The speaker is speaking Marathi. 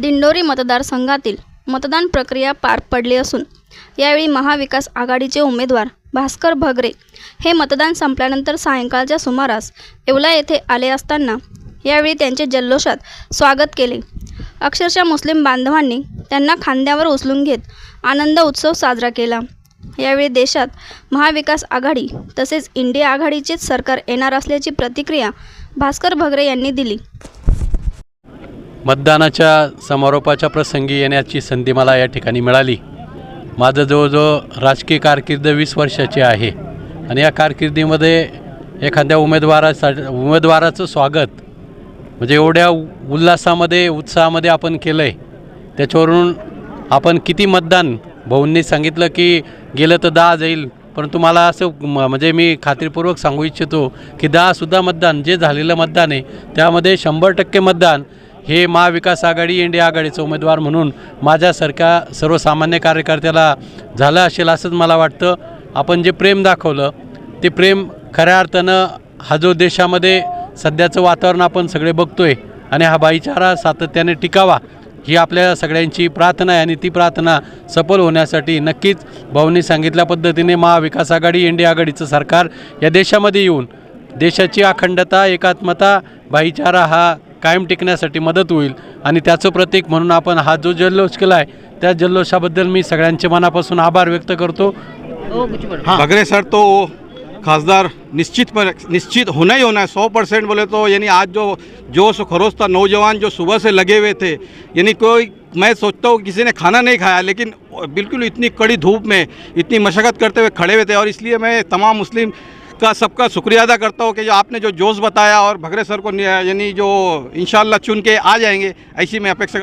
दिंडोरी मतदारसंघातील मतदान प्रक्रिया पार पडली असून यावेळी महाविकास आघाडीचे उमेदवार भास्कर भगरे हे मतदान संपल्यानंतर सायंकाळच्या सुमारास येवला येथे आले असताना यावेळी त्यांचे जल्लोषात स्वागत केले. अक्षरशः मुस्लिम बांधवांनी त्यांना खांद्यावर उचलून घेत आनंद उत्सव साजरा केला. यावेळी देशात महाविकास आघाडी तसेच इंडिया आघाडीचेच सरकार येणार असल्याची प्रतिक्रिया भास्कर भगरे यांनी दिली. मतदानाच्या समारोपाच्या प्रसंगी येण्याची संधी मला या ठिकाणी मिळाली. माझं जवळजवळ राजकीय कारकीर्द वीस वर्षाची आहे. आणि या कारकिर्दीमध्ये एखाद्या उमेदवारासाठी उमेदवाराचं स्वागत म्हणजे एवढ्या उल्हासामध्ये उत्साहामध्ये आपण केलं आहे त्याच्यावरून आपण किती मतदान भाऊंनी सांगितलं की गेलं तर दहा जाईल परंतु मला असं म- म्हणजे मी खात्रीपूर्वक सांगू इच्छितो की दहासुद्धा मतदान जे झालेलं मतदान आहे त्यामध्ये शंभर टक्के मतदान हे महाविकास आघाडी इंडिया आघाडीचं उमेदवार म्हणून माझ्यासारख्या सर्वसामान्य कार्यकर्त्याला झालं असेल असंच मला वाटतं. आपण जे प्रेम दाखवलं ते प्रेम खऱ्या अर्थानं हा जो देशामध्ये सध्याचं वातावरण आपण सगळे बघतो आहे आणि हा भाईचारा सातत्याने टिकावा ही आपल्या सगळ्यांची प्रार्थना आहे आणि ती प्रार्थना सफल होण्यासाठी नक्कीच भाऊंनी सांगितल्या पद्धतीने महाविकास आघाडी इंडिया आघाडीचं सरकार या देशामध्ये येऊन देशाची अखंडता एकात्मता भाईचारा हा कायम टिकण्यासाठी मदत होईल. आणि त्याचं प्रतीक म्हणून आपण हा जो जल्लोष केला आहे त्या जल्लोषाबद्दल मी सगळ्यांचे मनापासून आभार व्यक्त करतो. भगरे सर तो खासदार निश्चित पर निश्चित होना ही होना है सौ परसेंट बोले तो यानी आज जो जोश खरोश था नौजवान जो सुबह से लगे हुए थे यानी कोई मैं सोचता हूँ किसी ने खाना नहीं खाया लेकिन बिल्कुल इतनी कड़ी धूप में इतनी मशक्क़त करते हुए खड़े हुए थे और इसलिए मैं तमाम मुस्लिम का सबका शुक्रिया अदा करता हूँ कि जो आपने जो जोश बताया और भगरे सर को यानी जो इन चुन के आ जाएंगे ऐसी मैं अपेक्षा